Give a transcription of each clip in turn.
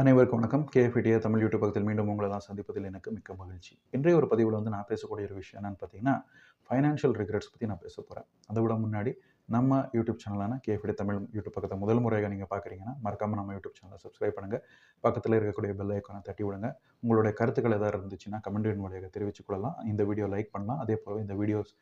அனைவருக்கும் வணக்கம். கேஎஃபிடியா தமிழ் யூடியூப் பக்கத்தில் மீண்டும் உங்களை தான் சந்திப்பதில் எனக்கு மிக்க மகிழ்ச்சி. இன்றைய ஒரு பதிவில் வந்து நான் பேசக்கூடிய ஒரு விஷயம் என்னன்னு பார்த்தீங்கன்னா ஃபைனான்ஷியல் ரிக்ரெட்ஸ் பற்றி நான் பேச போகிறேன் அதை விட முன்னாடி நம்ம யூடியூப் சேனலான கேஎஃபிடி தமிழ் யூடியூப் பக்கத்தை முதல் முறையாக நீங்கள் பார்க்குறீங்கன்னா மறக்காமல் நம்ம யூடியூப் சேனலை சப்ஸ்கிரைப் பண்ணுங்கள் பக்கத்தில் இருக்கக்கூடிய பெல் ஐக்கானை தட்டி விடுங்க. உங்களுடைய கருத்துக்கள் எதாவது இருந்துச்சுன்னா கமெண்ட் வழியாக தெரிவித்துக் கொள்ளலாம். இந்த வீடியோ லைக் பண்ணலாம். அதே போல் இந்த வீடியோஸ்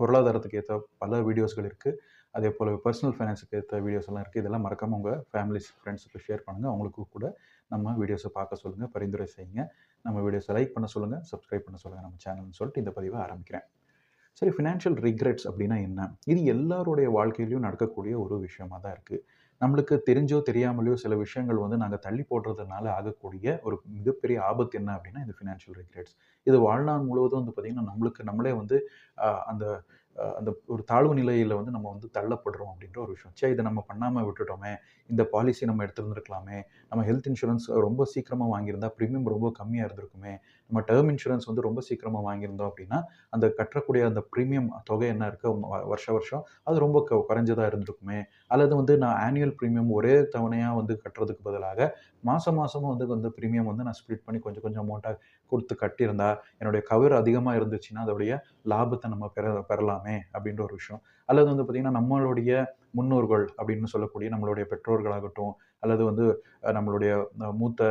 பொருளாதாரத்துக்கு ஏற்ற பல வீடியோஸ்கள் இருக்குது அதே போல் பர்சனல் ஃபைனான்ஸுக்கு ஏற்ற வீடியோஸ் எல்லாம் இருக்குது இதெல்லாம் மறக்காமல் உங்கள் ஃபேமிலிஸ் ஃப்ரெண்ட்ஸுக்கு ஷேர் பண்ணுங்கள் அவங்களுக்கு கூட நம்ம வீடியோஸை பார்க்க சொல்லுங்கள் பரிந்துரை செய்யுங்க. நம்ம வீடியோஸை லைக் பண்ண சொல்லுங்கள் சப்ஸ்கிரைப் பண்ண சொல்லுங்கள் நம்ம சேனல்னு சொல்லிட்டு இந்த பதிவை ஆரம்பிக்கிறேன். சரி ஃபினான்ஷியல் ரிக்ரெட்ஸ் அப்படின்னா என்ன? இது எல்லாருடைய வாழ்க்கையிலையும் நடக்கக்கூடிய ஒரு விஷயமாக தான் இருக்குது நம்மளுக்கு தெரிஞ்சோ தெரியாமலையோ சில விஷயங்கள் வந்து நாங்கள் தள்ளி போடுறதுனால ஆகக்கூடிய ஒரு மிகப்பெரிய ஆபத்து என்ன அப்படின்னா இந்த ஃபினான்ஷியல் ரிக்ரெட்ஸ் இது வாழ்நாள் முழுவதும் வந்து பார்த்திங்கன்னா நம்மளுக்கு நம்மளே வந்து அந்த அந்த ஒரு தாழ்வு நிலையில் வந்து நம்ம வந்து தள்ளப்படுறோம் அப்படின்ற ஒரு விஷயம். சே இதை நம்ம பண்ணாமல் விட்டுட்டோமே இந்த பாலிசி நம்ம எடுத்துருந்துருக்கலாமே நம்ம ஹெல்த் இன்சூரன்ஸ் ரொம்ப சீக்கிரமாக வாங்கியிருந்தா ப்ரீமியம் ரொம்ப கம்மியாக இருந்திருக்குமே நம்ம டேர்ம் இன்சூரன்ஸ் வந்து ரொம்ப சீக்கிரமாக வாங்கியிருந்தோம் அப்படின்னா அந்த கட்டக்கூடிய அந்த ப்ரீமியம் தொகை என்ன இருக்குது வருஷ வருஷம் அது ரொம்ப க குறைஞ்சதாக இருந்திருக்குமே. அல்லது வந்து நான் ஆனுவல் ப்ரீமியம் ஒரே தவணையாக வந்து கட்டுறதுக்கு பதிலாக மாதம் மாதமும் வந்து வந்து ப்ரீமியம் வந்து நான் ஸ்ப்ளிட் பண்ணி கொஞ்சம் கொஞ்சம் அமௌண்ட்டாக கொடுத்து கட்டியிருந்தா என்னுடைய கவர் அதிகமாக இருந்துச்சுன்னா அதோடைய லாபத்தை நம்ம பெற பெறலாமே அப்படின்ற ஒரு விஷயம். அல்லது வந்து பார்த்திங்கன்னா நம்மளுடைய முன்னோர்கள் அப்படின்னு சொல்லக்கூடிய நம்மளுடைய பெற்றோர்களாகட்டும் அல்லது வந்து நம்மளுடைய மூத்த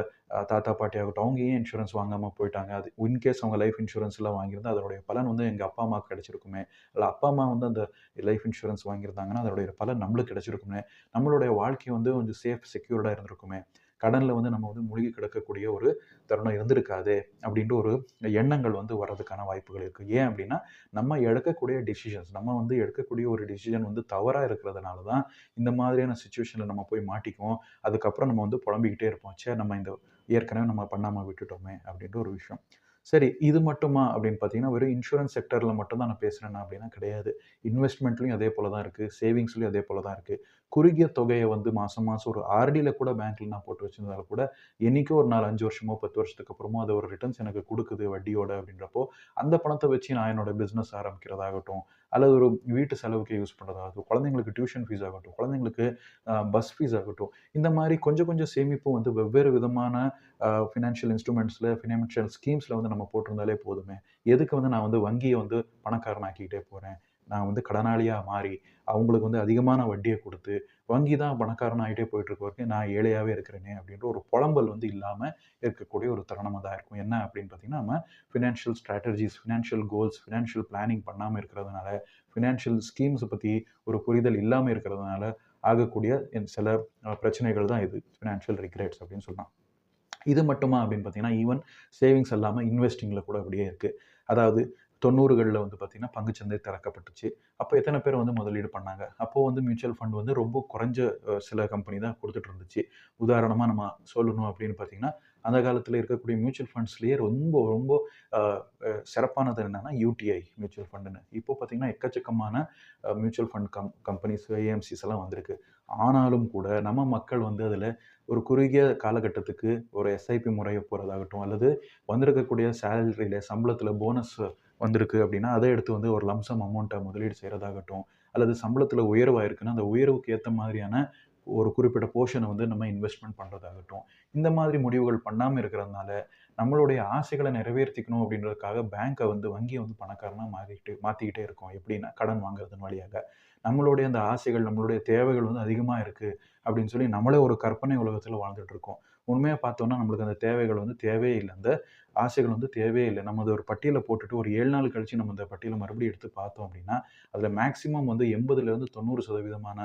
தாத்தா பாட்டி ஆகட்டும் அவங்க ஏன் இன்சூரன்ஸ் வாங்காமல் போயிட்டாங்க? அது இன்கேஸ் அவங்க லைஃப் இன்சூரன்ஸ்லாம் வாங்கியிருந்தா அதனுடைய பலன் வந்து எங்கள் அப்பா அம்மாவுக்கு கிடச்சிருக்குமே. இல்லை அப்பா அம்மா வந்து அந்த லைஃப் இன்சூரன்ஸ் வாங்கியிருந்தாங்கன்னா அதனுடைய பலன் நம்மளுக்கு கிடச்சிருக்குமே. நம்மளுடைய வாழ்க்கை வந்து கொஞ்சம் சேஃப் செக்யூர்டாக இருந்திருக்குமே. கடனில் வந்து நம்ம வந்து மூழ்கி கிடக்கக்கூடிய ஒரு தருணம் இருந்திருக்காது அப்படின்ற ஒரு எண்ணங்கள் வந்து வர்றதுக்கான வாய்ப்புகள் இருக்குது ஏன் அப்படின்னா நம்ம எடுக்கக்கூடிய டிசிஷன்ஸ் நம்ம வந்து எடுக்கக்கூடிய ஒரு டிசிஷன் வந்து தவறாக இருக்கிறதுனால தான் இந்த மாதிரியான சுச்சுவேஷனில் நம்ம போய் மாட்டிக்குவோம். அதுக்கப்புறம் நம்ம வந்து புலம்பிக்கிட்டே இருப்போம். சே நம்ம இந்த ஏற்கனவே நம்ம பண்ணாமல் விட்டுட்டோமே அப்படின்ற ஒரு விஷயம். சரி இது மட்டுமா? அப்படின்னு பார்த்தீங்கன்னா வெறும் இன்சூரன்ஸ் செக்டரில் மட்டும் தான் நான் பேசுகிறேன்னா அப்படின்னா கிடையாது. இன்வெஸ்ட்மெண்ட்லையும் அதே போல தான் இருக்குது சேவிங்ஸ்லையும் அதே போல தான் இருக்குது குறுகிய தொகையை வந்து மாதம் மாதம் ஒரு ஆர்டியில் கூட பேங்க்கில் நான் போட்டு வச்சிருந்தாலும் கூட என்றைக்கோ ஒரு நாலு அஞ்சு வருஷமோ பத்து வருஷத்துக்கு அப்புறமோ அது ஒரு ரிட்டர்ன்ஸ் எனக்கு கொடுக்குது வட்டியோட அப்படின்றப்போ அந்த பணத்தை வச்சு நான் என்னோட பிஸ்னஸ் ஆரம்பிக்கிறதாகட்டும் அல்லது ஒரு வீட்டு செலவுக்கு யூஸ் பண்ணுறதாகட்டும் குழந்தைங்களுக்கு டியூஷன் ஃபீஸ் ஆகட்டும் குழந்தைங்களுக்கு பஸ் ஃபீஸ் ஆகட்டும் இந்த மாதிரி கொஞ்சம் கொஞ்சம் சேமிப்பும் வந்து வெவ்வேறு விதமான ஃபினான்ஷியல் இன்ஸ்ட்ருமெண்ட்ஸில் ஃபினான்ஷியல் ஸ்கீம்ஸில் வந்து நம்ம போட்டிருந்தாலே போதுமே. எதுக்கு வந்து நான் வந்து வங்கியை வந்து பணக்காரனாக்கிட்டே போகிறேன் நான் வந்து கடனாளியாக மாறி அவங்களுக்கு வந்து அதிகமான வட்டியை கொடுத்து வங்கி தான் பணக்காரன் ஆகிட்டே போயிட்டு இருக்க வரைக்கும் நான் ஏழையாகவே இருக்கிறேனே அப்படின்ற ஒரு புலம்பல் வந்து இல்லாமல் இருக்கக்கூடிய ஒரு தருணமாக தான் இருக்கும். என்ன அப்படின்னு பார்த்தீங்கன்னா நம்ம financial strategies financial goals financial planning பண்ணாமல் இருக்கிறதுனால ஃபினான்ஷியல் ஸ்கீம்ஸை பற்றி ஒரு புரிதல் இல்லாமல் இருக்கிறதுனால ஆகக்கூடிய சில பிரச்சனைகள் தான் இது. ஃபினான்ஷியல் ரிக்ரெட்ஸ் அப்படின்னு சொல்லலாம். இது மட்டுமா அப்படின்னு பார்த்தீங்கன்னா ஈவன் சேவிங்ஸ் இல்லாமல் இன்வெஸ்டிங்கில் கூட அப்படியே இருக்குது அதாவது தொண்ணூறுகளில் வந்து பார்த்திங்கன்னா பங்குச்சந்தை திறக்கப்பட்டுச்சு. அப்போ எத்தனை பேர் வந்து முதலீடு பண்ணாங்க? அப்போது வந்து மியூச்சுவல் ஃபண்ட் வந்து ரொம்ப குறைஞ்ச சில கம்பெனி தான் கொடுத்துட்டு இருந்துச்சு. உதாரணமாக நம்ம சொல்லணும் அப்படின்னு பார்த்தீங்கன்னா அந்த காலத்தில் இருக்கக்கூடிய மியூச்சுவல் ஃபண்ட்ஸ்லேயே ரொம்ப ரொம்ப சிறப்பானது என்னென்னா யூடிஐ மியூச்சுவல் ஃபண்டுன்னு. இப்போ பார்த்தீங்கன்னா எக்கச்சக்கமான mutual fund come companies AMCs எல்லாம் வந்திருக்கு. ஆனாலும் கூட நம்ம மக்கள் வந்து அதில் ஒரு குறுகிய காலகட்டத்துக்கு ஒரு எஸ்ஐபி முறையை போகிறதாகட்டும் அல்லது வந்திருக்கக்கூடிய சேலரியில் சம்பளத்தில் போனஸ் வந்திருக்கு அப்படின்னா அதை எடுத்து வந்து ஒரு லம்சம் அமௌண்ட்டை முதலீடு செய்கிறதாகட்டும் அல்லது சம்பளத்தில் உயர்வாயிருக்குன்னா அந்த உயர்வுக்கு ஏற்ற மாதிரியான ஒரு குறிப்பிட்ட போர்ஷனை வந்து நம்ம இன்வெஸ்ட்மெண்ட் பண்ணுறதாகட்டும் இந்த மாதிரி முடிவுகள் பண்ணாமல் இருக்கிறதுனால நம்மளுடைய ஆசைகளை நிறைவேற்றிக்கணும் அப்படின்றதுக்காக பேங்க்கை வந்து வங்கியை வந்து பணக்காரனாக மாறிட்டு மாற்றிக்கிட்டே இருக்கோம். எப்படின்னா கடன் வாங்குறதன் வழியாக. நம்மளுடைய அந்த ஆசைகள் நம்மளுடைய தேவைகள் வந்து அதிகமாக இருக்குது அப்படின்னு சொல்லி நம்மளே ஒரு கற்பனை உலகத்தில் வாழ்ந்துட்டு இருக்கோம். உண்மையாக பார்த்தோன்னா நம்மளுக்கு அந்த தேவைகள் வந்து தேவையே இல்லை. அந்த ஆசைகள் வந்து தேவையே இல்லை. நம்ம அதை ஒரு பட்டியலை போட்டுட்டு ஒரு ஏழு நாள் கழித்து நம்ம அந்த பட்டியலை மறுபடியும் எடுத்து பார்த்தோம் அப்படின்னா அதில் மேக்ஸிமம் வந்து எண்பதுலேருந்து தொண்ணூறு சதவீதமான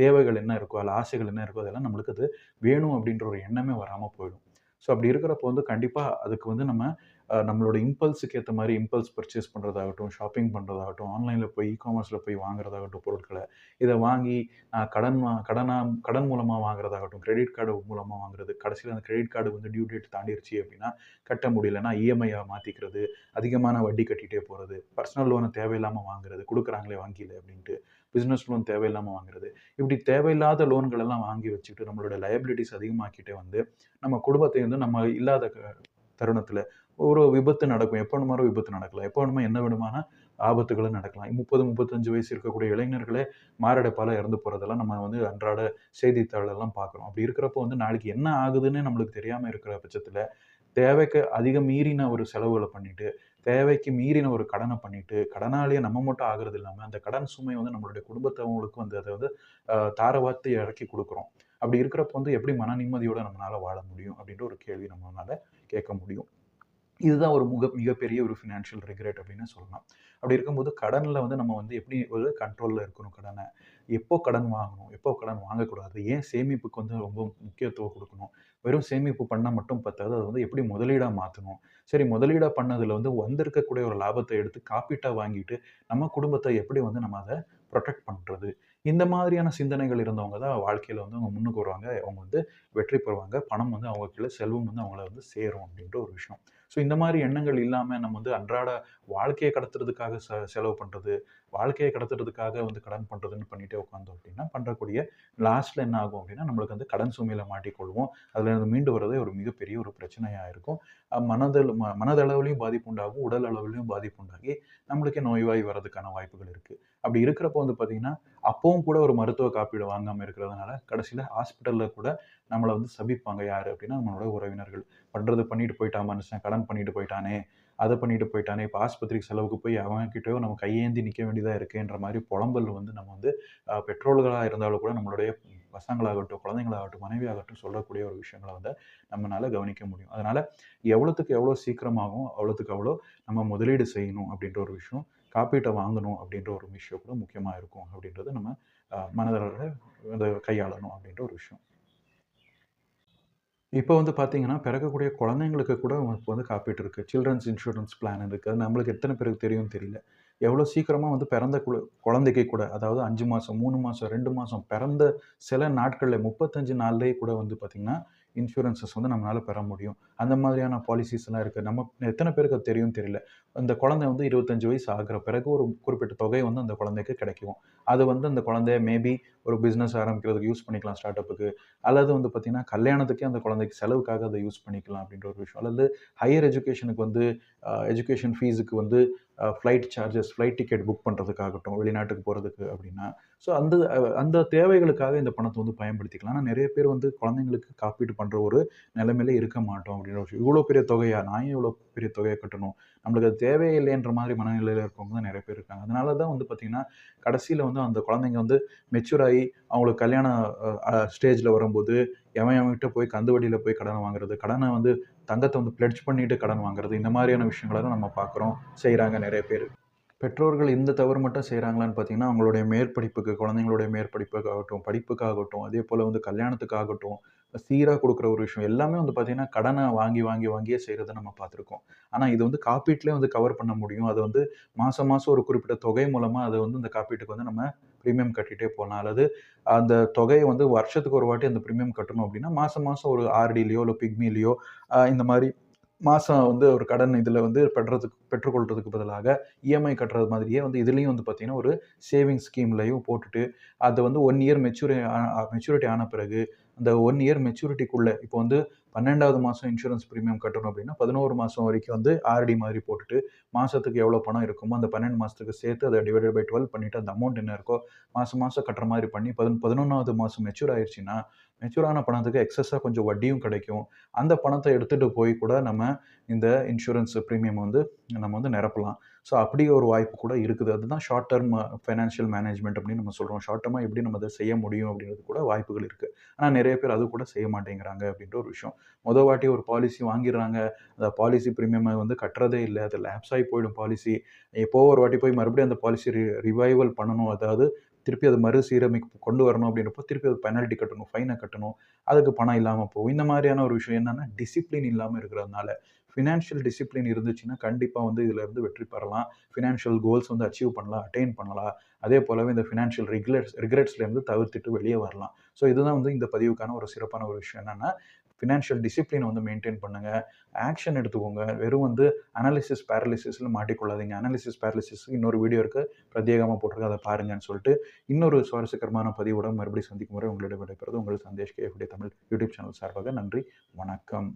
தேவைகள் என்ன இருக்கோ அதில் ஆசைகள் என்ன இருக்கோ அதெல்லாம் நம்மளுக்கு அது வேணும் அப்படின்ற ஒரு எண்ணமே வராமல் போயிடும். ஸோ அப்படி இருக்கிறப்போ வந்து கண்டிப்பாக அதுக்கு வந்து நம்ம நம்மளோட இம்பல்ஸுக்கு ஏற்ற மாதிரி இம்பல்ஸ் பர்ச்சேஸ் பண்ணுறதாகட்டும் ஷாப்பிங் பண்ணுறதாகட்டும் ஆன்லைனில் போய் இ காமர்ஸில் போய் வாங்குறதாகட்டும் பொருட்களை இதை வாங்கி நான் கடன் வா கடனாக கடன் மூலமாக வாங்குறதாகட்டும் கிரெடிட் கார்டு மூலமாக வாங்குறது கடைசியில் அந்த கிரெடிட் கார்டு வந்து டியூ டேட் தாண்டிருச்சு அப்படின்னா கட்ட முடியலன்னா இஎம்ஐயாக மாற்றிக்கிறது அதிகமான வட்டி கட்டிகிட்டே போகிறது பர்சனல் லோனை தேவையில்லாமல் வாங்குறது கொடுக்குறாங்களே வாங்கியில அப்படின்ட்டு பிஸ்னஸ் லோன் தேவையில்லாமல் வாங்குறது. இப்படி தேவையில்லாத லோன்கள் எல்லாம் வாங்கி வச்சுக்கிட்டு நம்மளோட லயபிலிட்டிஸ் அதிகமாக்கிட்டே வந்து நம்ம குடும்பத்தை வந்து நம்ம இல்லாத க- தருணத்தில் ஒரு விபத்து நடக்கும். எப்போ வேணுமாரோ விபத்து நடக்கலாம். எப்போ வேணுமா என்ன வேணுமான ஆபத்துகளும் நடக்கலாம். முப்பது முப்பத்தஞ்சு வயசு இருக்கக்கூடிய இளைஞர்களே மாரடைப்பால் இறந்து போகிறதெல்லாம் நம்ம வந்து அன்றாட செய்தித்தாளெல்லாம் பார்க்குறோம். அப்படி இருக்கிறப்போ வந்து நாளைக்கு என்ன ஆகுதுன்னு நம்மளுக்கு தெரியாமல் இருக்கிற பட்சத்தில் தேவைக்கு அதிகம் மீறின ஒரு செலவுகளை பண்ணிட்டு தேவைக்கு மீறின ஒரு கடனை பண்ணிட்டு கடனாலேயே நம்ம மட்டும் ஆகுறது இல்லாமல் அந்த கடன் சுமை வந்து நம்மளுடைய குடும்பத்தவங்களுக்கு வந்து அதை வந்து தாரவாத்து இறக்கி கொடுக்குறோம். அப்படி இருக்கிறப்ப வந்து எப்படி மன நிம்மதியோட நம்மளால வாழ முடியும் அப்படின்ற ஒரு கேள்வி நம்மளால கேட்க முடியும். இதுதான் ஒரு முக மிகப்பெரிய ஒரு ஃபினான்ஷியல் ரிக்ரெட் அப்படின்னு சொல்லலாம். அப்படி இருக்கும்போது கடனில் வந்து நம்ம வந்து எப்படி ஒரு கண்ட்ரோலில் இருக்கணும் கடனை? எப்போ கடன் வாங்கணும்? எப்போ கடன் வாங்கக்கூடாது? ஏன் சேமிப்புக்கு வந்து ரொம்ப முக்கியத்துவம் கொடுக்கணும்? வெறும் சேமிப்பு பண்ணால் மட்டும் பத்தாது. அது வந்து எப்படி முதலீடாக மாற்றணும் சரி முதலீடாக பண்ணதில் வந்து வந்திருக்கக்கூடிய ஒரு லாபத்தை எடுத்து காப்பீட்டாக வாங்கிட்டு நம்ம குடும்பத்தை எப்படி வந்து நம்ம அதை ப்ரொடெக்ட் பண்ணுறது இந்த மாதிரியான சிந்தனைகள் இருந்தவங்க தான் வாழ்க்கையில் வந்து அவங்க முன்னுக்கு வருவாங்க. அவங்க வந்து வெற்றி பெறுவாங்க. பணம் வந்து அவங்க கீழே செல்வம் வந்து அவங்கள வந்து சேரும் அப்படின்ற ஒரு விஷயம். ஸோ இந்த மாதிரி எண்ணங்கள் இல்லாமல் நம்ம வந்து அன்றாட வாழ்க்கையை கடத்துறதுக்காக செ செலவு பண்ணுறது வாழ்க்கையை கடத்துறதுக்காக வந்து கடன் பண்ணுறதுன்னு பண்ணிகிட்டே உட்காந்தோம் அப்படின்னா பண்ணுறக்கூடிய லாஸ்ட்டில் என்ன ஆகும் அப்படின்னா நம்மளுக்கு வந்து கடன் சுமையில் மாட்டிக்கொள்வோம். அதில் மீண்டு வரதே ஒரு மிகப்பெரிய ஒரு பிரச்சனையாக இருக்கும். மனதில் ம மனதளவுலையும் பாதிப்பு உண்டாகும் உடல் அளவுலையும் பாதிப்பு உண்டாகி நம்மளுக்கே நோய்வாய் வர்றதுக்கான வாய்ப்புகள் இருக்குது அப்படி இருக்கிறப்போ வந்து பார்த்திங்கன்னா அப்பவும் கூட ஒரு மருத்துவ காப்பீடு வாங்காமல் இருக்கிறதுனால கடைசியில் ஹாஸ்பிட்டலில் கூட நம்மளை வந்து சபிப்பாங்க யார் அப்படின்னா நம்மளோட உறவினர்கள். பண்ணுறது பண்ணிட்டு போயிட்டான் மனுஷன் கடன் பண்ணிட்டு போயிட்டானே அதை பண்ணிட்டு போயிட்டானே இப்போ ஆஸ்பத்திரிக்கு செலவுக்கு போய் அவன்கிட்டயோ நம்ம கையேந்தி நிற்க வேண்டியதாக இருக்குன்ற மாதிரி புலம்பல் வந்து நம்ம வந்து பெட்ரோல்களாக இருந்தாலும் கூட நம்மளுடைய பசங்களாகட்டும் குழந்தைங்களாகட்டும் மனைவியாகட்டும் சொல்லக்கூடிய ஒரு விஷயங்களை வந்து நம்மளால் கவனிக்க முடியும். அதனால் எவ்வளோத்துக்கு எவ்வளோ சீக்கிரமாகும் அவ்வளோத்துக்கு அவ்வளோ நம்ம முதலீடு செய்யணும் அப்படின்ற ஒரு விஷயம் காப்பீட்டை வாங்கணும் அப்படின்ற ஒரு விஷயம் கூட முக்கியமாக இருக்கும் அப்படின்றது நம்ம மனதளவில் கையாளணும் அப்படின்ற ஒரு விஷயம். இப்போ வந்து பார்த்தீங்கன்னா, பிறக்கக்கூடிய குழந்தைங்களுக்கு கூட இப்போ வந்து காப்பீட்டு இருக்குது சில்ட்ரன்ஸ் இன்சூரன்ஸ் பிளான் இருக்குது அது நம்மளுக்கு எத்தனை பேருக்கு தெரியும் தெரியல. எவ்வளோ சீக்கிரமாக வந்து பிறந்த குழு குழந்தைக்கு கூட அதாவது அஞ்சு மாதம் மூணு மாதம் ரெண்டு மாதம் பிறந்த சில நாட்களில் முப்பத்தஞ்சு நாள்லேயே கூட வந்து பார்த்திங்கன்னா இன்சூரன்ஸஸ் வந்து நம்மளால் பெற முடியும். அந்த மாதிரியான பாலிசிஸ்லாம் இருக்குது நம்ம எத்தனை பேருக்கு அது தெரியும் தெரியல. அந்த குழந்தை வந்து 25 வயசு ஆகுற பிறகு ஒரு குறிப்பிட்ட தொகை வந்து அந்த குழந்தைக்கு கிடைக்கும். அது வந்து அந்த குழந்தைய மேபி ஒரு பிஸ்னஸ் ஆரம்பிக்கிறதுக்கு யூஸ் பண்ணிக்கலாம் ஸ்டார்ட் அப்புக்கு. அல்லது வந்து பார்த்திங்கன்னா கல்யாணத்துக்கே அந்த குழந்தைக்கு செலவுக்காக அதை யூஸ் பண்ணிக்கலாம் அப்படின்ற ஒரு விஷயம். அல்லது ஹையர் எஜுகேஷனுக்கு வந்து எஜுகேஷன் ஃபீஸுக்கு வந்து flight charges, flight ticket book பண்ணுறதுக்காகட்டும் வெளிநாட்டுக்கு போகிறதுக்கு அப்படின்னா, ஸோ அந்த அந்த தேவைகளுக்காக இந்த பணத்தை வந்து பயன்படுத்திக்கலாம். ஆனால் நிறைய பேர் வந்து குழந்தைங்களுக்கு காப்பீடு பண்ணுற ஒரு நிலைமையில இருக்க மாட்டோம் அப்படின்ற ஒரு விஷயம். இவ்வளோ பெரிய தொகையாக நான் ஏன் இவ்வளோ பெரிய தொகையை கட்டணும்? நம்மளுக்கு அது தேவையே இல்லைன்ற மாதிரி மனநிலையில் இருக்கவங்க தான் நிறைய பேர் இருக்காங்க. அதனால தான் வந்து பார்த்திங்கன்னா கடைசியில் வந்து அந்த குழந்தைங்க வந்து மெச்சூர் ஆகி அவங்களுக்கு கல்யாணம் ஸ்டேஜில் வரும்போது, எவன் எவன்கிட்ட போய் கந்து வழியில் போய் கடன் வாங்குறது, கடனை வந்து தங்கத்தை வந்து பிளட்ஜ் பண்ணிட்டு கடன் வாங்குறது, இந்த மாதிரியான விஷயங்களை தான் நம்ம பார்க்குறோம், செய்கிறாங்க நிறைய பேர் பெற்றோர்கள் இந்த தவறு மட்டும் செய்கிறாங்களான்னு பார்த்தீங்கன்னா, அவங்களுடைய மேற்படிப்புக்கு, குழந்தைங்களுடைய மேற்படிப்புக்காகட்டும், படிப்புக்காகட்டும், அதே போல் வந்து கல்யாணத்துக்காகட்டும், சீராக கொடுக்குற ஒரு விஷயம் எல்லாமே வந்து பார்த்திங்கன்னா கடனை வாங்கி, வாங்கி, வாங்கியே செய்கிறத நம்ம பார்த்துருக்கோம். ஆனால் இது வந்து காப்பீட்டிலே வந்து கவர் பண்ண முடியும். அது வந்து மாதம் மாதம் ஒரு குறிப்பிட்ட தொகை மூலமாக அதை வந்து இந்த காப்பீட்டுக்கு வந்து நம்ம ப்ரீமியம் கட்டிகிட்டே போகலாம் அல்லது அந்த தொகையை வந்து வருஷத்துக்கு ஒரு வாட்டி அந்த ப்ரீமியம் கட்டணும் அப்படின்னா, மாதம் மாதம் ஒரு ஆர்டிலயோ, இல்லை பிக்மிலேயோ இந்த மாதிரி மாதம் வந்து ஒரு கடன் இதில் வந்து பெற்றதுக்கு பெற்றுக்கொள்றதுக்கு பதிலாக இஎம்ஐ கட்டுறது மாதிரியே வந்து இதுலேயும் வந்து பார்த்தீங்கன்னா, ஒரு சேவிங்ஸ் ஸ்கீம்லையும் போட்டுட்டு, அது வந்து ஒன் இயர் மெச்சூரி மெச்சூரிட்டி ஆன பிறகு, அந்த ஒன் இயர் மெச்சூரிட்டிக்குள்ளே இப்போ வந்து பன்னெண்டாவது மாதம் இன்சூரன்ஸ் பிரீமியம் கட்டணும் அப்படின்னா, பதினோரு மாதம் வரைக்கும் வந்து ஆர்டி மாதிரி போட்டுட்டு, மாதத்துக்கு எவ்வளோ பணம் இருக்குமோ, அந்த பன்னெண்டு மாதத்துக்கு சேர்த்து அதை டிவைடட் பை 12 பண்ணிட்டு, அந்த அமௌண்ட் என்ன இருக்கோ, மாதம் மாதம் கட்டுற மாதிரி பண்ணி, பதின் பதினொன்றாவது மாதம் மெச்சூர் ஆயிடுச்சுன்னா மெச்சூரான பணத்துக்கு எக்ஸஸாக கொஞ்சம் வட்டியும் கிடைக்கும். அந்த பணத்தை எடுத்துகிட்டு போய் கூட நம்ம இந்த இன்சூரன்ஸ் ப்ரீமியம் வந்து நம்ம வந்து நிரப்பலாம். ஸோ அப்படி ஒரு வாய்ப்பு கூட இருக்குது. அதுதான் ஷார்ட் டர்ம் ஃபைனான்ஷியல் மேனேஜ்மெண்ட் அப்படின்னு நம்ம சொல்கிறோம் ஷார்ட் டெர்மா எப்படி நம்ம அதை செய்ய முடியும் அப்படின்றது கூட வாய்ப்புகள் இருக்குது ஆனால் நிறைய பேர் அது கூட செய்ய மாட்டேங்கிறாங்க அப்படின்ற ஒரு விஷயம். மொதல் வாட்டி ஒரு பாலிசி வாங்கிடுறாங்க அந்த பாலிசி பிரீமியம வந்து கட்டுறதே இல்லை அது லேப்ஸ் ஆகி போயிடும் பாலிசி. எப்போ ஒரு வாட்டி போய் மறுபடியும் அந்த பாலிசி ரி ரிவைவல் பண்ணணும். அதாவது திருப்பி அது மறுசீரமைப்பு கொண்டு வரணும் அப்படின்றப்போ, திருப்பி அது பெனல்டி கட்டணும், ஃபைனை கட்டணும். அதுக்கு பணம் இல்லாமல் போகும். இந்த மாதிரியான ஒரு விஷயம் என்னென்னா டிசிப்ளின் இல்லாமல் இருக்கிறதுனால, ஃபினான்ஷியல் டிசிப்ளின் இருந்துச்சுன்னா, கண்டிப்பாக வந்து இதிலேருந்து வெற்றி பெறலாம். ஃபினான்ஷியல் கோல்ஸ் வந்து அச்சீவ் பண்ணலாம், அட்டைன் பண்ணலாம். அதே போலவே இந்த ஃபினான்ஷியல் ரிக்லெட்ஸ் ரிக்ரெட்ஸ்லேருந்து தவிர்த்துட்டு வெளியே வரலாம். ஸோ இதுதான் வந்து இந்த பதிவுக்கான ஒரு சிறப்பான ஒரு விஷயம் என்னென்னா ஃபினான்ஷியல் டிசிப்ளினை வந்து மெயின்டைன் பண்ணுங்கள் ஆக்ஷன் எடுத்துக்கோங்க. வெறும் வந்து அனாலிசிஸ் பேரலிசிஸில் மாட்டிக்கொள்ளாதீங்க. அனாலிசிஸ் பேரலிசிஸ் இன்னொரு வீடியோ இருக்குது பிரத்யேகமாக போட்டிருக்கு அதை பாருங்கன்னு சொல்லிட்டு, இன்னொரு சுவாரஸ்யகரமான பதிவுடன் மறுபடியும் சந்திக்கும் முறை உங்களிடம் விடைபெறுவது உங்கள் சந்தேஷ் கேஃபுடைய தமிழ் யூடியூப் சேனல் சார்பாக நன்றி, வணக்கம்.